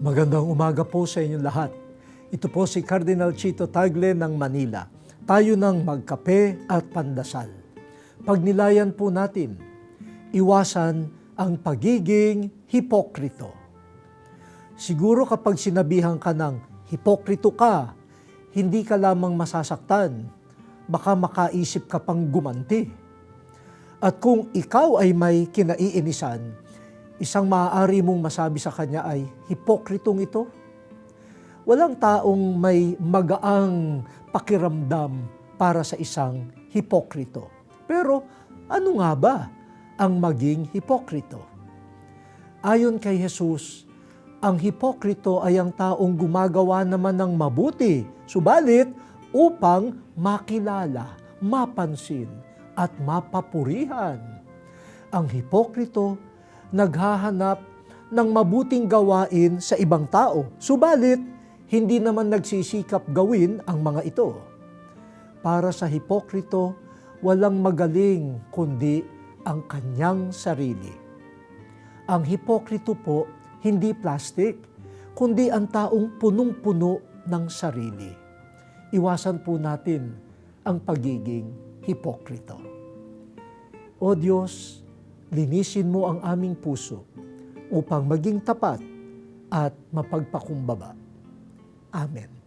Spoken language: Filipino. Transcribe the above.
Magandang umaga po sa inyong lahat. Ito po si Cardinal Chito Tagle ng Manila. Tayo ng magkape at pandasal. Pagnilayan po natin, iwasan ang pagiging hipokrito. Siguro kapag sinabihan ka ng hipokrito ka, hindi ka lamang masasaktan, baka makaisip ka pang gumanti. At kung ikaw ay may kinaiinisan, isang maaari mong masabi sa kanya ay, hipokritong ito. Walang taong may magaang pakiramdam para sa isang hipokrito. Pero ano nga ba ang maging hipokrito? Ayon kay Jesus, ang hipokrito ay ang taong gumagawa naman ng mabuti, subalit upang makilala, mapansin, at mapapurihan. Ang hipokrito naghahanap ng mabuting gawain sa ibang tao, subalit hindi naman nagsisikap gawin ang mga ito. Para sa hipokrito, walang magaling kundi ang kanyang sarili. Ang hipokrito po, hindi plastic, kundi ang taong punong-puno ng sarili. Iwasan po natin ang pagiging hipokrito. O Diyos, linisin mo ang aming puso upang maging tapat at mapagpakumbaba. Amen.